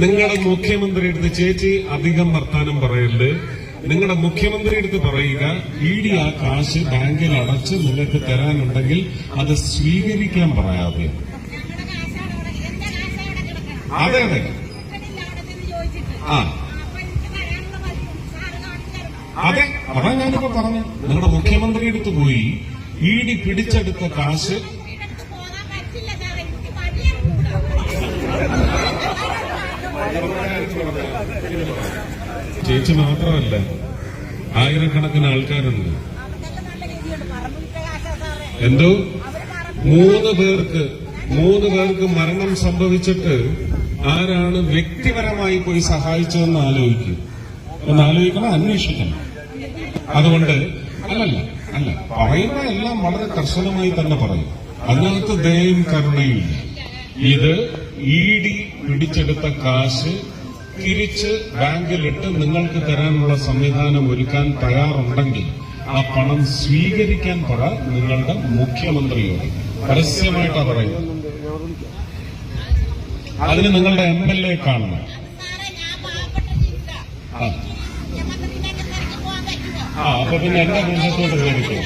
നിങ്ങളുടെ മുഖ്യമന്ത്രി അടുത്ത് ചേച്ചി അധികം വർത്താനം പറയരുത്. നിങ്ങളുടെ മുഖ്യമന്ത്രി അടുത്ത് പറയുക ഇ ഡി ആ കാശ് ബാങ്കിൽ അടച്ച് നിങ്ങൾക്ക് തരാനുണ്ടെങ്കിൽ അത് സ്വീകരിക്കാൻ പറയാതെ. അതെ അതെ. ആ. അതെ അതാ ഞാനിപ്പോ പറഞ്ഞു നിങ്ങളുടെ മുഖ്യമന്ത്രി അടുത്ത് പോയി ഇ ഡി പിടിച്ചെടുത്ത കാശ് ചേച്ചി മാത്രമല്ല ആയിരക്കണക്കിന് ആൾക്കാരുണ്ട്. എന്തോ? മൂന്ന് പേർക്ക് മൂന്ന് പേർക്ക് മരണം സംഭവിച്ചിട്ട് ആരാണ് വ്യക്തിപരമായി പോയി സഹായിച്ചതെന്ന് ആലോചിക്കും. ഒന്ന് ആലോചിക്കണം അന്വേഷിക്കണം. അതുകൊണ്ട് അല്ലല്ല അല്ല പറയുന്ന എല്ലാം വളരെ കർശനമായി തന്നെ പറയും. അതിനകത്ത് ദയയും കരുണയും ഇത് ഇ ഡി പിടിച്ചെടുത്ത കാശ് തിരിച്ച് ബാങ്കിലിട്ട് നിങ്ങൾക്ക് തരാനുള്ള സംവിധാനം ഒരുക്കാൻ തയ്യാറുണ്ടെങ്കിൽ ആ പണം സ്വീകരിക്കാൻ പറ നിങ്ങളുടെ മുഖ്യമന്ത്രിയോട്. പരസ്യമായിട്ടാ പറയുന്നത്. അതിന് നിങ്ങളുടെ എം എൽ എ കാണണം. ആ. അപ്പൊ പിന്നെ എന്റെ ദേശത്തോട്ട് കയറിക്കോ